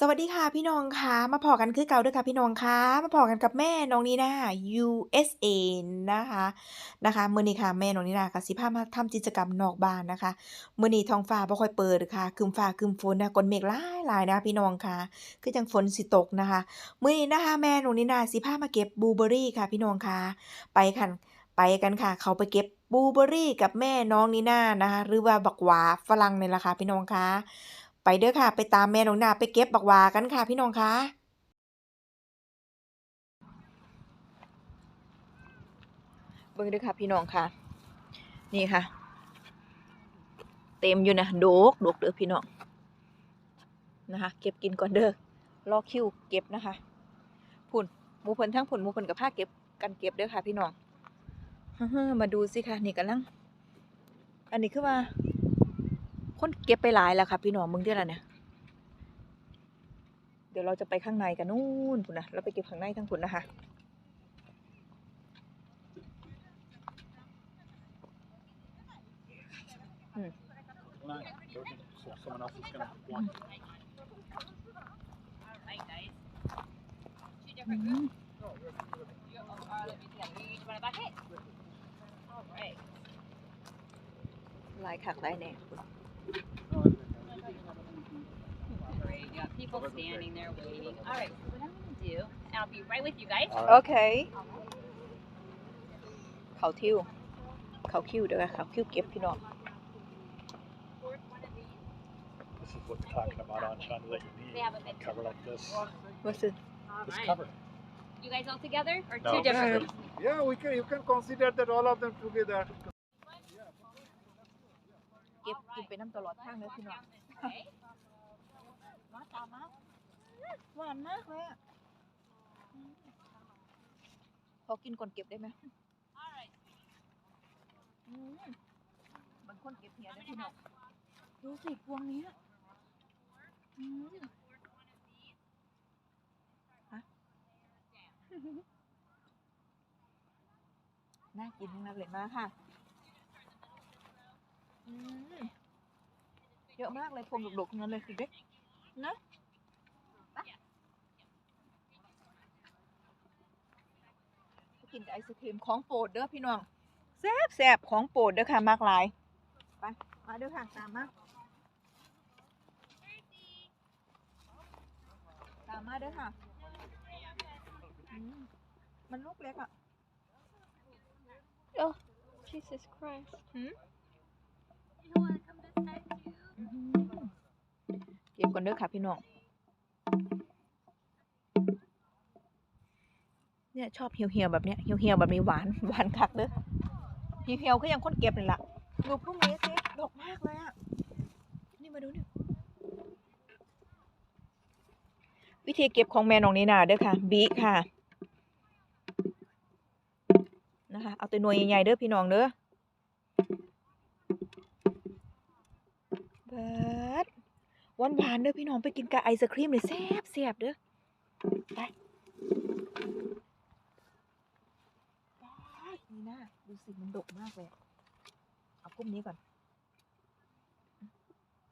สวัสดีค่ะพี่น้องคะมาพอกันคือเก่าด้อค่ะพี่น้องคะมาพอกันกับแม่น้องนีน่า USA นะคะนะคะเมื้อนี้ค่ะแม่น้องนีน่าก็สิพามาทำกิจกรรมนอกบ้านนะคะเมื้อนี้ท้องฟ้าบ่ค่อยเปิดค่ะครึ้มฟ้าครึ้มฝนนะก้นเมฆหลายๆนะคะพี่น้องค่ะ คือจังฝนสิตกนะคะเมื้อนี้นะคะแม่น้องนีน่าสิพามาเก็บบลูเบอรี่ค่ะพี่น้องค่ะไปคันไปกันค่ะ เขาไปเก็บบลูเบอรี่กับแม่น้องนีน่านะคะหรือว่าบักหวาฝรั่งนี่ล่ะค่ะพี่น้องคะ ไปเด้อค่ะ ไปตามแม่น้องนาไปเก็บบักวากันค่ะพี่น้องคะเบิ่งเด้อค่ะพี่น้องค่ะ นี่ค่ะ เต็มอยู่นะโดกโดกเด้อพี่น้องนะคะ เก็บกินก่อนเด้อรอคิวเก็บนะคะพุ่นหมูเพิ่นทั้งพุ่นหมูเพิ่นกับผ้าเก็บกันเก็บเด้อค่ะพี่น้องมาดูสิค่ะนี่กำลัง อันนี้คือว่า คนเก็บไปหลายแล้วค่ะพี่หนอมึงเท่ะไรเนี่ยเดี๋ยวเราจะไปข้างในกันนู่นพุ่นนะเราไปเก็บข้างในทั้งพุ่นนะคะหลายขักหลายแน่ Great. You got people standing there waiting. All right. So what I'm gonna do, and I'll be right with you guys. โอเค เขาทิว เขาคิวเด้อค่ะเขาคิวเก็บพี่น้อง This is what you're talking about on Sean, that you They need have a bit. cover like this. ว่าซื้อ This Alright. cover. You guys all together or No. two different No. groups? Yeah, we can. You can consider that all of them together. เก็บกินไปน้ำตลอดทางเลยพี่น้อง Okay. มาตามมาหวานมากเลยอะอืมพอกินก่อนเก็บได้ไหม All right. อืมบางคนเก็บเหียได้พี่น้องดูสิพวงนี้อืมฮะน่ากินทั้งนั้นเลยมากค่ะ อืม เยอะมากเลยพวงดกๆทั้งนั้นเลยสิเด็กนะไปไปกินไอศครีมของโปรดเด้อพี่น้องแซ่บแซ่บของโปรดเด้อค่ะมากหลายไปมาเด้อค่ะตามมาตามมาเด้อค่ะอืมมันลูกเล็กอะ Jesus Christ. หืมอื้อหือ เก็บก่อนเด้อค่ะพี่น้อง เนี่ยชอบเหี่ยวๆแบบเนี้ยเหี่ยวๆแบบนี้หวานหวานคักเด้อเหี่ยวๆก็ยังคนเก็บเลยล่ะดูพรุ่งนี้สิดกมากเลยอะ นี่มาดูเนี่ยวิธีเก็บของแมนองนีนาเด้อค่ะบีค่ะ นะคะ เอาแต่หน่วยใหญ่ๆเด้อพี่น้องเด้อเบิดหวานหวานเด้อพี่น้องไปกินกับไอศครีมเลยแซ่บแซ่บเด้อไปไปนี่นะดูสิมันดกมากเลย เอากุ้มนี้ก่อน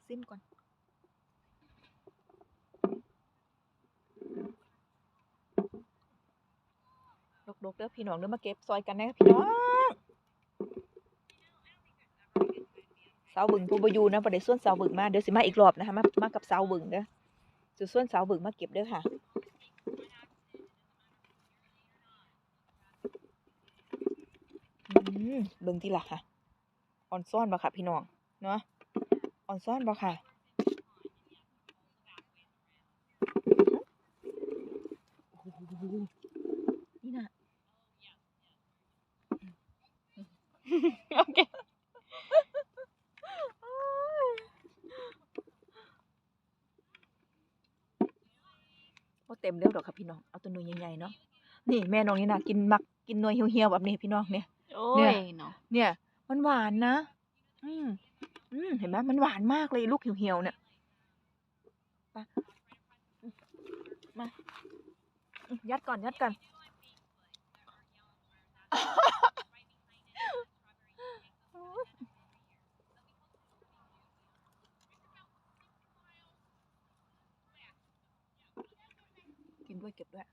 ซิมก่อนดกๆเด้อพี่น้องเด้อมาเก็บซอยกันนะพี่น้อง สาวบึงผู้บอยูนะประเดี๋ยวส่วนสาวบึงมาเดี๋ยวสิมาอีกรอบนะคะมามากับสาวบึงเด้อสุส่วนสาวบึงมาเก็บเด้อค่ะเบิ่งที่หละค่ะออนซ่อนบ่ค่ะพี่น้องเนาะออนซ่อนบ่ค่ะนี่นะโอเค บ่เต็มเร็วดอกค่ะ พี่น้อง เอาตัวหน่วยใหญ่ๆเนาะ นี่แม่น้องนี่นะกินมักกินหน่วยเหี่ยวๆแบบนี้พี่น้องเนี่ย Oi, no. เนี่ย มันหวานนะ อืมอืมเห็นไหมมันหวานมากเลยลูกเหี่ยวๆเนี่ยไปมาอืมยัดก่อนยัดก่อน ด้วยเก็บด้วย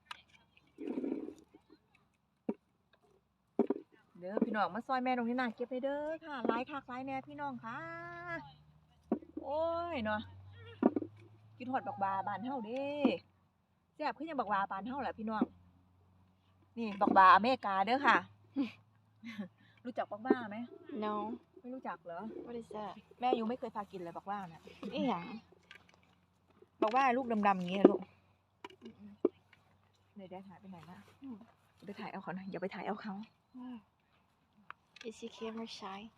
เด้อ พี่น้องมาซอยแม่ตรงนี้นะเก็บไปเด้อค่ะหลายคักหลายแน่พี่น้องค่ะ โอ้ยเนาะกินหอดบักบาบานเฮาเด้แซ่บขึ้นยังบักบาบานเฮาแหละพี่น้อง นี่บักบาอเมริกาเด้อค่ะ รู้จักบักบ้าไหม No. ไม่รู้จักเหรอ What is that? แม่ยูไม่เคยพากินเลยบักบ้าน่ะ Yeah. บักบ้าลูกดำๆอย่างเงี้ยลูกเดี๋ยวเดี๋ยวถ่ายไปไหนละไปถ่ายเอาเขาหน่อยอย่าไปถ่ายเอาเขา Is he camera shy?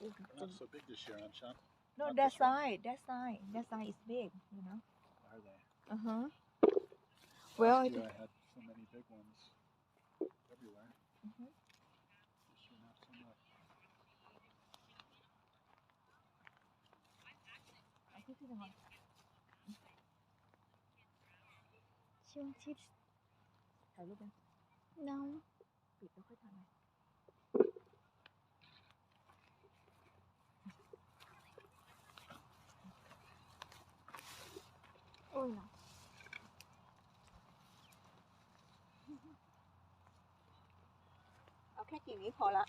They're not so big this year, huh, Sean? no Not that this one. side that side that side is big you know Are they? uh huh well Last it, year I had so many big ones everywhere. Mhm. This year not so much. เอาที่ที่จังหวัด She wants you to. ถ่ายรูปกัน No. ปิดแล้วค่อยทำไง Oh no. เอาแค่กิ่งนี้พอละ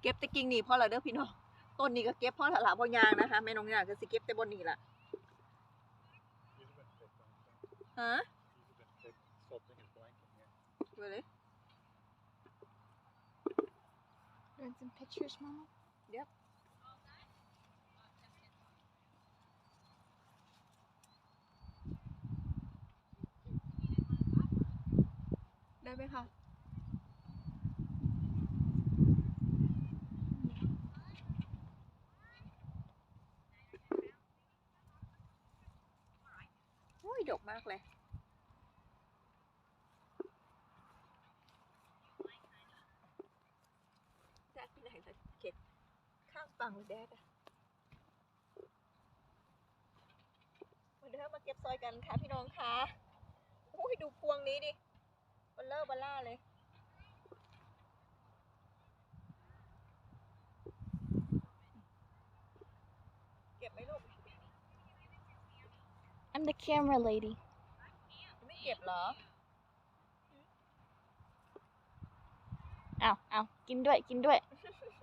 เก็บแต่กิ่งนี้พอละเด้อพี่น้องต้นนี้ก็เก็บพอละละพอยางนะคะแม่น้องนี่ก็สิเก็บแต่บนนี้ละฮะ These have been picked. This whole thing is blank in here. ดูเลย Want some pictures, Mama? Yep. Đây ได้ไหมคะ อุ้ยดกมากเลย แดดที่ไหนล่ะเก็บข้างฝั่งแดดอะมาเด้อมาเก็บซอยกันค่ะพี่น้องค่ะอุ้ยดูพวงนี้ดิบัลเลอร์บัลล่าเลยเก็บไหมลูก I'm the camera lady. ไม่เก็บเหรอ Ow, ow. กินด้วย กินด้วยเก็บด้วย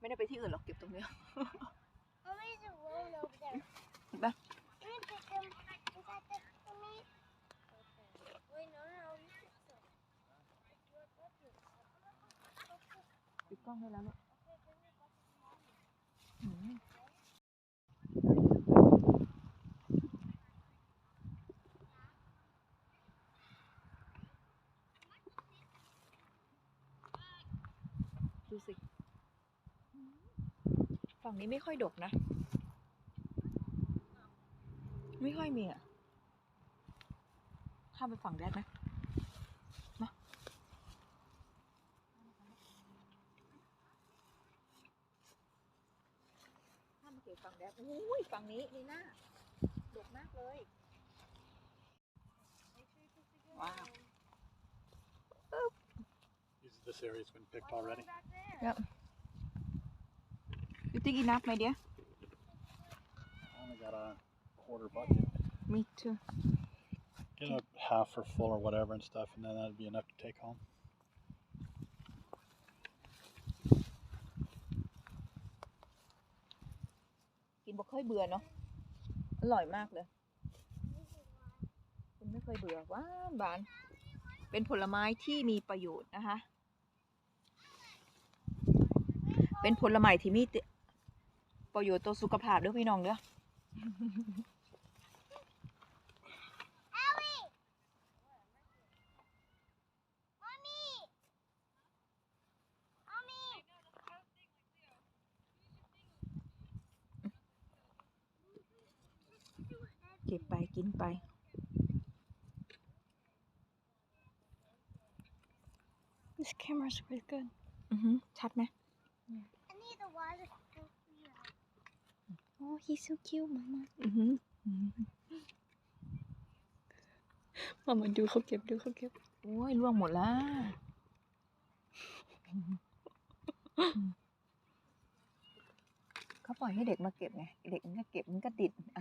ไม่ได้ไปที่อื่นหรอกเก็บตรงเนี้ย Mommy's a roll over there. Ba? Can we pick them? Is that the for me? Wait, no, no, you pick them. It's your brother. ปิดกล้องได้แล้วลูก Okay, then we got to mommy. อืมดูสิ ฝั่งนี้ไม่ค่อยดกนะ ไม่ค่อยมีอะ ข้ามไปฝั่งแดดไหมมาข้ามมาเก็บฝั่งแดดอุ้ยฝั่งนี้นี่น่าดกมากเลย ว้าว These, this area's been picked already. You think enough my dear I only got a quarter bucket. Me too Get a half or full or whatever and stuff, and then that'd be enough to take home. กินบ่ค่อยเบื่อเนาะ อร่อยมากเลย คุณไม่เคยเบื่อหวานหวาน เป็นผลไม้ที่มีประโยชน์นะคะ เป็นผลไม้ที่มี ประโยชน์ตัวสุขภาพด้วยพี่น้องเด้อเก็บไปกินไป This camera's really good ชัดไหม he's so cute mama อือฮึอือฮึ mama ดูเขาเก็บดูเขาเก็บ โอ้ยล่วงหมดละเขาปล่อยให้เด็กมาเก็บไง เด็กมันก็เก็บมันก็ติดอะ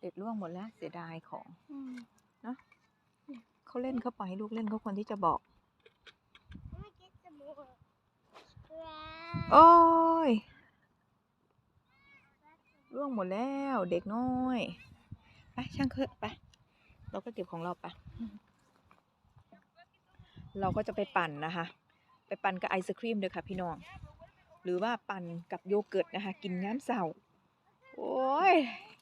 เด็กล่วงหมดแล้วเสียดายของอืมเขาเล่นเขาปล่อยให้ลูกเล่นเขาควรที่จะบอก Let me get some more. Wow. โอ้ย ร่วงหมดแล้วเด็กน้อยไปช่างเคอะไปเราก็เก็บของเราไปเราก็จะไปปั่นนะคะ ไปปั่นกับไอศครีมเลยค่ะพี่น้อง หรือว่าปั่นกับโยเกิร์ตนะคะ กินน้ำเสาโอ้ย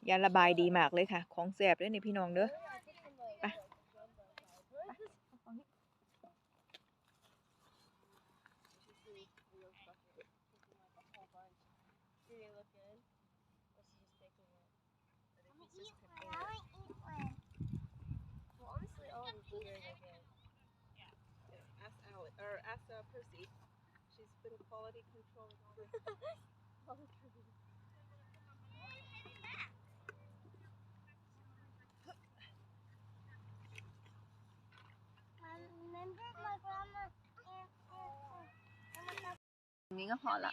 ยาระบายดีมากเลยค่ะ ของแสบด้วยนี่พี่น้องเด้อ ไป I'm gonna eat one. I wanna eat one. Well, honestly, all of the blueberries are good. Yeah. Ask Alec, or ask uh, Percy. She's been quality controlling all the all the trees. Mom, remember my grandma and, and, and, and my ตรงนี้ก็พอละ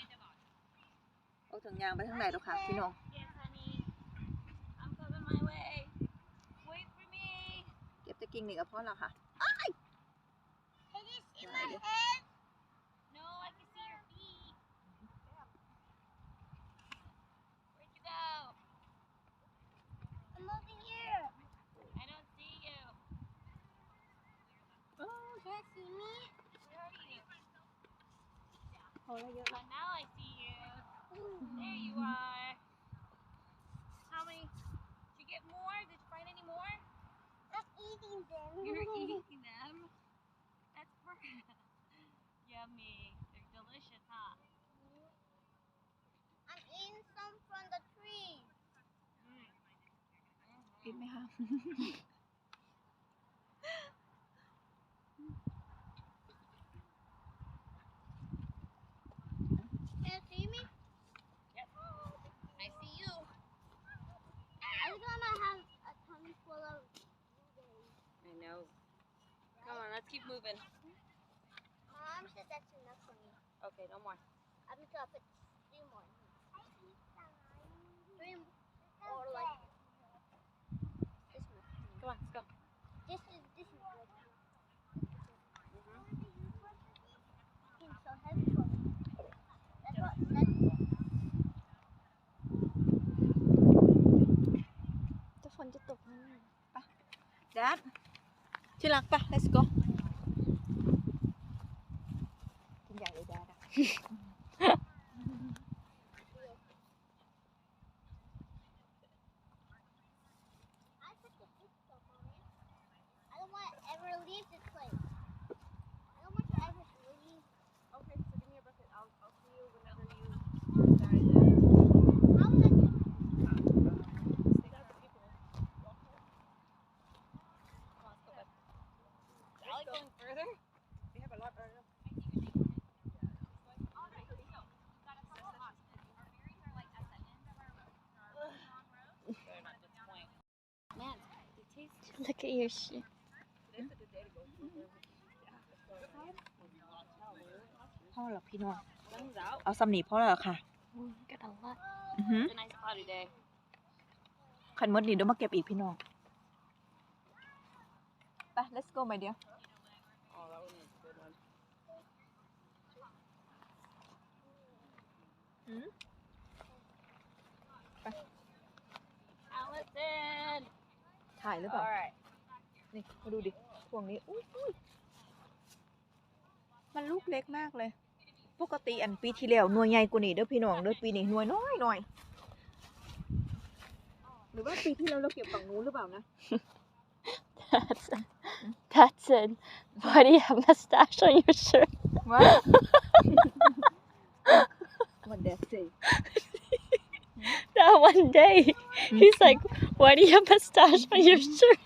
โอ้ถึงยางไปทางไหนแล้วค่ะพี่น้อง Yes, honey. I'm coming my way. Wait for me. เก็บตะกิ่งนี่ก็พอแล้วค่ะ It is in my head. Hold on, oh, now I see you. There you are. How many? Did you get more? Did you find any more? I'm eating them. You're eating them? That's perfect. Yummy. They're delicious, huh? I'm eating some from the tree. Mm. Mm -hmm. Give me half. Let's keep moving. Mom said that's enough for me. Okay, no more. I'm gonna put three more. Three more. Oh, or like this one. Come on, let's go. This is this is good. Mm-hmm. It's so heavy for me. That's what that's แต่ ที่รักปะ let's go กินใหญ่เลยแดดอะ I put the big stuff on it. I don't want to ever leave this place. I don't want to ever leave. Okay, so give me a bucket. I'll, I'll see you whenever you decide that. How would I do? Stay out the people. Walk home. Come on, let's go back. Is Alec going further? They have a lot right now. Man, it tastes Look at your shit Today's a good day to go for a พ่อหรอพี่ น้อง Sun's out. เอาสำนีพ่อแล้วเหรอค่ะ Ooh, got a lot อือหือ It's a nice cloudy day. ขันมดนี่เดี๋ยวมาเก็บอีกพี่น้อง ไป let's go my dear Oh, that one is a good one. อืม Allison. ถ่ายหรือเปล่า All right. นี่มาดูดิพวงนี้อุ้ยอุ้ยมันลูกเล็กมากเลย ปกติอันปีที่แล้วหน่วยใหญ่กว่านี้เด้อพี่น้องเด้อปีนี้หน่วยน้อยหน่อย หรือว่าปีที่แล้วเราเก็บฝั่งนู้นหรือเปล่านะ That's That's it Why do you have mustache on your shirt ว่าวันเดซ That one day He's like Why do you have mustache on your shirt?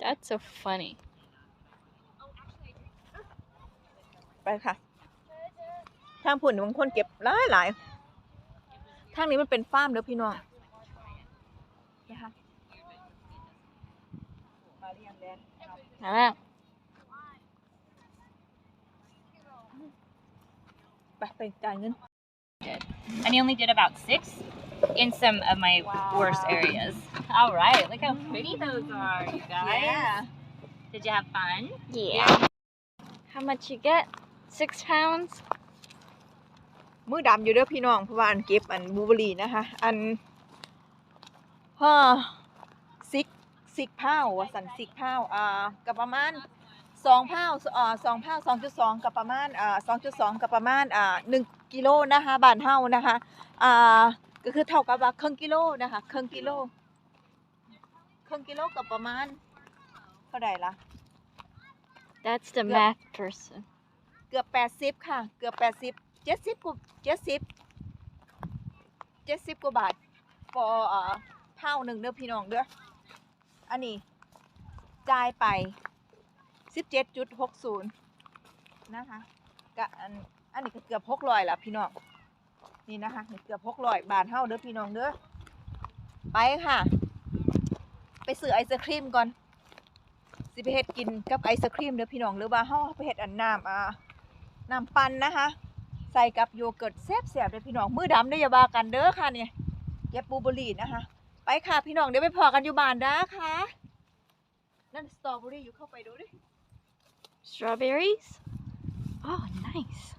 That's so funny. ไปค่ะ ทางผุ่นบางคนเก็บหลายหลายทางนี้มันเป็นฟาร์มเด้อพี่น้องนะคะมาเรียงแดน Ah. ไปไปจ่ายเงิน And he only did about six in some of my worst areas. All right, look how pretty those are, you guys. Did you have fun? Yeah. How much you get? Six pounds? มือดำอยู่เด้อพี่น้องเพราะว่าอันเก็บอันบลูเบอร์รี่นะคะ อันฮ่าซิกซิกเผาว่าสันซิกเผาอ่ากับประมาณสองเผาอ่าสองเผาสองจุดสองกับประมาณอ่าสองจุดสองกับประมาณอ่าหนึ่ง กิโลนะคะบานเฮานะคะอ่าก็คือเท่ากับว่าครึ่งกิโลนะคะครึ่งกิโลครึ่งกิโลกับประมาณเท่าไหร่ละ That's the Yep. math person. เกือบแปดสิบค่ะ เกือบแปดสิบเจ็ดสิบกว่าเจ็ดสิบเจ็ดสิบกว่าบาทพอเอ่อเท่าหนึ่งเด้อพี่น้องเด้ออันนี้จ่ายไปสิบเจ็ดจุดหกศูนย์นะคะกะอัน อันนี้ก็เกือบหกร้อยละพี่น้องนี่นะคะเกือบหกร้อยบาทเท่าเด้อพี่น้องเด้อไปค่ะ ไปซื้อไอศครีมก่อนสิไปเฮ็ดกินกับไอศครีมเด้อพี่น้องหรือว่าเฮาไปเฮ็ดอันน้ำอ่าน้ำปั่นนะคะ ใส่กับโยเกิร์ตแซ่บๆเด้อพี่น้องมือดำได้ออย่าว่ากันเด้อค่ะเนี่ยเก็บบูเบอร์รี่นะคะ ไปค่ะพี่น้องเดี๋ยวไปพอกันอยู่บ้านนะคะนั่นสตรอเบอรี่อยู่เข้าไปดูดิ Strawberries? Oh, nice.